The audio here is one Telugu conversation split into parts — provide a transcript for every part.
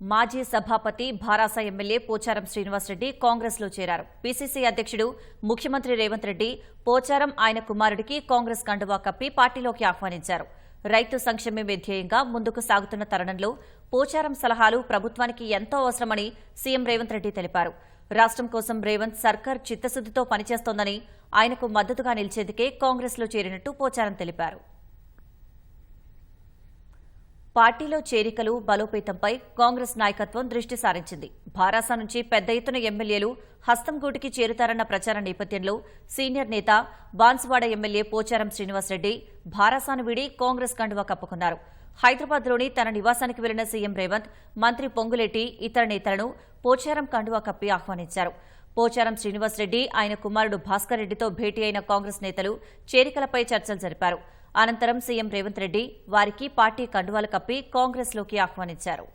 మాజీ సభాపతి భారాస ఎమ్మెల్యే పోచారం శ్రీనివాసరెడ్డి కాంగ్రెస్లో చేరారు. పీసీసీ అధ్యక్షుడు ముఖ్యమంత్రి రేవంత్ రెడ్డి పోచారం ఆయన కుమారుడికి కాంగ్రెస్ కండువా కప్పి పార్టీలోకి ఆహ్వానించారు. రైతు సంక్షేమమే ధ్యేయంగా ముందుకు సాగుతున్న తరుణంలో పోచారం సలహాలు ప్రభుత్వానికి ఎంతో అవసరమని సీఎం రేవంత్ రెడ్డి తెలిపారు. రాష్ట్రం కోసం రేవంత్ సర్కార్ చిత్తశుద్దితో పనిచేస్తోందని ఆయనకు మద్దతుగా నిలిచేందుకే కాంగ్రెస్లో చేరినట్టు పోచారం తెలిపారు. పార్టీలో చేరికలు బలోపేతంపై కాంగ్రెస్ నాయకత్వం దృష్టి సారించింది. భారాస నుంచి పెద్ద ఎత్తున ఎమ్మెల్యేలు హస్తంగూటికి చేరుతారన్న ప్రచార నేపథ్యంలో సీనియర్ నేత బాన్సువాడ ఎమ్మెల్యే పోచారం శ్రీనివాసరెడ్డి భారాసాను వీడి కాంగ్రెస్ కండువా కప్పుకున్నారు. హైదరాబాద్లోని తన నివాసానికి వెళ్ళిన సీఎం రేవంత్ మంత్రి పొంగులేటి ఇతర నేతలను పోచారం కండువా కప్పి ఆహ్వానించారు. పోచారం శ్రీనివాసరెడ్డి ఆయన కుమారుడు భాస్కర్ రెడ్డితో భేటీ అయిన కాంగ్రెస్ నేతలు చేరికలపై చర్చలు జరిపారు. అనంతరం సీఎం రేవంత్ రెడ్డి వారికి పార్టీ కండువాలు కప్పి కాంగ్రెస్లోకి ఆహ్వానించారు.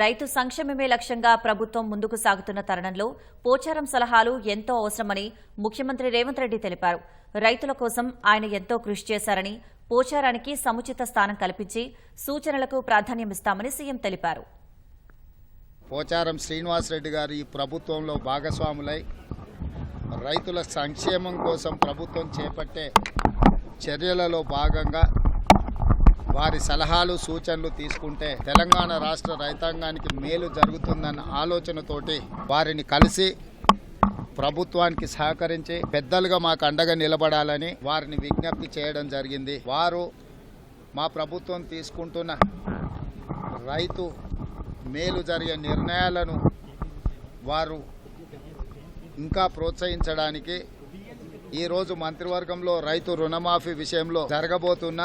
రైతు సంక్షేమమే లక్ష్యంగా ప్రభుత్వం ముందుకు సాగుతున్న తరుణంలో పోచారం సలహాలు ఎంతో అవసరమని ముఖ్యమంత్రి రేవంత్ రెడ్డి తెలిపారు. రైతుల కోసం ఆయన ఎంతో కృషి చేశారని పోచారానికి సముచిత స్థానం కల్పించి సూచనలకు ప్రాధాన్యమిస్తామని సీఎం తెలిపారు. పోచారం శ్రీనివాసరెడ్డి గారు ఈ ప్రభుత్వంలో భాగస్వాములై రైతుల సంక్షేమం కోసం ప్రభుత్వం చేపట్టే చర్యలలో భాగంగా వారి సలహాలు సూచనలు తీసుకుంటే తెలంగాణ రాష్ట్ర రైతాంగానికి మేలు జరుగుతుందన్న ఆలోచనతోటి వారిని కలిసి ప్రభుత్వానికి సహకరించి పెద్దలుగా మాకు అండగా నిలబడాలని వారిని విజ్ఞప్తి చేయడం జరిగింది. వారు మా ప్రభుత్వం తీసుకుంటున్న రైతు మేలు జరిగే నిర్ణయాలను వారు ఇంకా ప్రోత్సహించడానికి ఈరోజు మంత్రివర్గంలో రైతు రుణమాఫీ విషయంలో జరగబోతున్న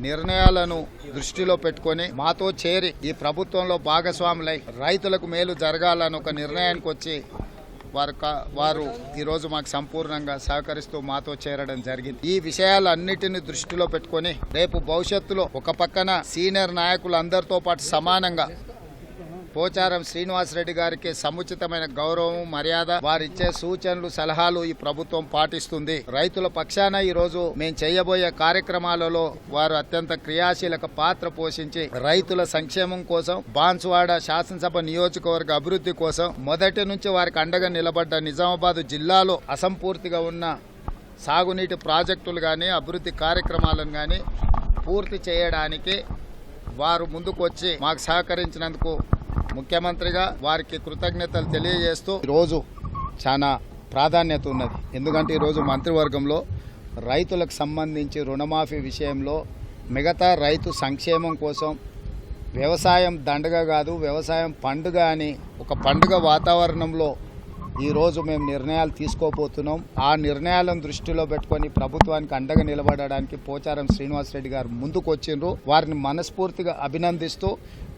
నిర్ణయాలను దృష్టిలో పెట్టుకొని మాతో చేరి ఈ ప్రభుత్వంలో భాగస్వాములై రైతులకు మేలు జరగాలని ఒక నిర్ణయానికి వచ్చి వారు కా- వారు ఈరోజు మాకు సంపూర్ణంగా సహకరిస్తూ మాతో చేరడం జరిగింది. ఈ విషయాలన్నిటిని దృష్టిలో పెట్టుకొని రేపు భవిష్యత్తులో ఒక పక్కన సీనియర్ నాయకులు అందరితో పాటు సమానంగా పోచారం శ్రీనివాసరెడ్డి గారికి సముచితమైన గౌరవం మర్యాద వారిచ్చే సూచనలు సలహాలు ఈ ప్రభుత్వం పాటిస్తుంది. రైతుల పక్షాన ఈ రోజు మేము చేయబోయే కార్యక్రమాలలో వారు అత్యంత క్రియాశీలక పాత్ర పోషించి రైతుల సంక్షేమం కోసం బాన్సువాడ శాసనసభ నియోజకవర్గ అభివృద్ధి కోసం మొదటి నుంచి వారికి అండగా నిలబడ్డ నిజామాబాద్ జిల్లాలో అసంపూర్తిగా ఉన్న సాగునీటి ప్రాజెక్టులు కానీ అభివృద్ధి కార్యక్రమాలను కానీ పూర్తి చేయడానికి వారు ముందుకు వచ్చి మాకు సహకరించినందుకు ముఖ్యమంత్రిగా వారికి కృతజ్ఞతలు తెలియజేస్తూ ఈరోజు చాలా ప్రాధాన్యత ఉన్నది. ఎందుకంటే ఈరోజు మంత్రివర్గంలో రైతులకు సంబంధించి రుణమాఫీ విషయంలో మిగతా రైతు సంక్షేమం కోసం వ్యవసాయం దండగ కాదు వ్యవసాయం పండుగ అని ఒక పండుగ వాతావరణంలో ఈరోజు మేము నిర్ణయాలు తీసుకోబోతున్నాం. ఆ నిర్ణయాలను దృష్టిలో పెట్టుకొని ప్రభుత్వానికి అండగా నిలబడడానికి పోచారం శ్రీనివాసరెడ్డి గారు ముందుకు వచ్చిండ్రు వారిని మనస్ఫూర్తిగా అభినందిస్తూ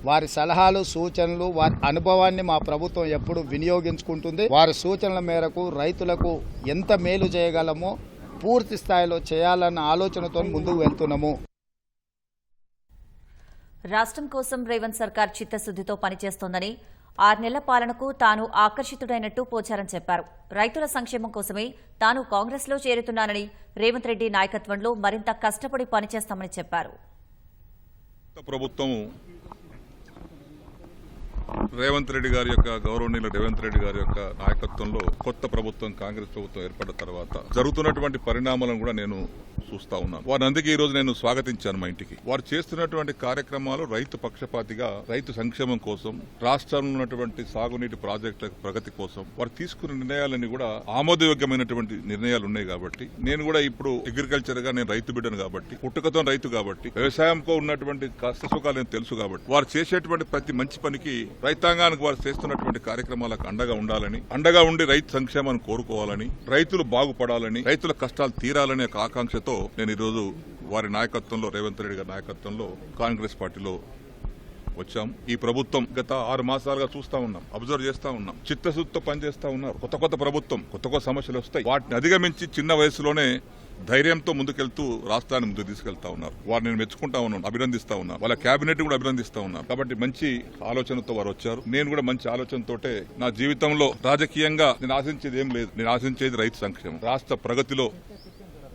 వారి సలహాలు సూచనలు వారి అనుభవాన్ని మా ప్రభుత్వం ఎప్పుడు వినియోగించుకుంటుంది. వారి సూచనల మేరకు రైతులకు ఎంత మేలు చేయగలమో పూర్తి స్థాయిలో చేయాలన్న ఆలోచనతో ముందుకు వెళ్తున్నాము. రాష్ట్రం కోసం రేవంత్ సర్కార్ చిత్తశుద్దితో పనిచేస్తోందని ఆరు నెలల పాలనకు తాను ఆకర్షితుడైనట్టు పోచారం చెప్పారు. రైతుల సంక్షేమం కోసమే తాను కాంగ్రెస్లో చేరుతున్నానని రేవంత్ రెడ్డి నాయకత్వంలో మరింత కష్టపడి పనిచేస్తామని చెప్పారు. కొత్త ప్రభుత్వం రేవంత్ రెడ్డి గారి యొక్క గౌరవనీయులు రేవంత్ రెడ్డి గారి యొక్క నాయకత్వంలో కొత్త ప్రభుత్వం కాంగ్రెస్ ప్రభుత్వం ఏర్పడిన తర్వాత జరుగుతున్నటువంటి పరిణామాలను కూడా నేను చూస్తా ఉన్నాను వారిని అందుకే ఈ రోజు నేను స్వాగతించాను మా ఇంటికి. వారు చేస్తున్నటువంటి కార్యక్రమాలు రైతు పక్షపాతిగా రైతు సంక్షేమం కోసం రాష్ట్రంలో ఉన్నటువంటి సాగునీటి ప్రాజెక్టుల ప్రగతి కోసం వారు తీసుకున్న నిర్ణయాలన్నీ కూడా ఆమోదయోగ్యమైనటువంటి నిర్ణయాలు ఉన్నాయి కాబట్టి నేను కూడా ఇప్పుడు అగ్రికల్చర్గా నేను రైతు బిడ్డను కాబట్టి పుట్టుకతో రైతు కాబట్టి వ్యవసాయంతో ఉన్నటువంటి కష్ట సుఖాలు నేను తెలుసు కాబట్టి వారు చేసేటువంటి ప్రతి మంచి పనికి రైతాంగానికి వారు చేస్తున్నటువంటి కార్యక్రమాలకు అండగా ఉండాలని అండగా ఉండి రైతు సంక్షేమాన్ని కోరుకోవాలని రైతులు బాగుపడాలని రైతుల కష్టాలు తీరాలనే ఒక ఆకాంక్షతో నేను ఈరోజు వారి నాయకత్వంలో రేవంత్ రెడ్డి గారి నాయకత్వంలో కాంగ్రెస్ పార్టీలో వచ్చాం. ఈ ప్రభుత్వం గత ఆరు మాసాలుగా చూస్తా ఉన్నాం అబ్జర్వ్ చేస్తా ఉన్నాం. చిత్తశుద్ధితో పనిచేస్తా ఉన్నారు. కొత్త కొత్త ప్రభుత్వం కొత్త కొత్త సమస్యలు వస్తాయి. వాటిని అధిగమించి చిన్న వయసులోనే ధైర్యంతో ముందుకెళ్తూ రాష్ట్రాన్ని ముందుకు తీసుకెళ్తా ఉన్నారు. వారు నేను మెచ్చుకుంటా ఉన్నాను అభినందిస్తా ఉన్నాను వాళ్ళ కేబినెట్ కూడా అభినందిస్తా ఉన్నాను కాబట్టి మంచి ఆలోచనతో వారు వచ్చారు. నేను కూడా మంచి ఆలోచనతోటే నా జీవితంలో రాజకీయంగా నేను ఆశించేది ఏం లేదు. నేను ఆశించేది రైతు సంక్షేమం. రాష్ట్ర ప్రగతిలో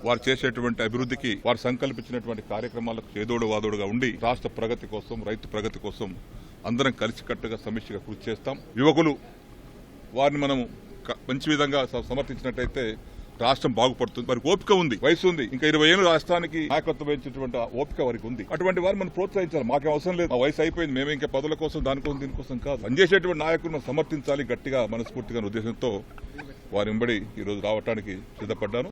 వారు చేసేటువంటి అభివృద్ధికి వారు సంకల్పించినటువంటి కార్యక్రమాలకు చేదోడు వాదోడుగా ఉండి రాష్ట్ర ప్రగతి కోసం రైతు ప్రగతి కోసం అందరం కలిసికట్టుగా సమిష్టిగా కృషి చేస్తాం. యువకులు వారిని మనం మంచి విధంగా సమర్థించినట్టయితే రాష్ట్రం బాగుపడుతుంది. వారికి ఓపిక ఉంది వయసు ఉంది. ఇంకా ఇరవై ఏళ్ళు రాష్ట్రానికి నాయకత్వం వహించినటువంటి ఓపిక వారికి ఉంది. అటువంటి వారు మనం ప్రోత్సహించాలి. మాకేం అవసరం లేదు. మా వయసు అయిపోయింది. మేమే ఇంకా పదవుల కోసం దానికోసం దీనికోసం కాదు. పనిచేసేటువంటి నాయకులను సమర్థించాలి గట్టిగా మనస్ఫూర్తిగా ఉద్దేశంతో వారి వెంబడి ఈరోజు రావడానికి సిద్ధపడ్డాను.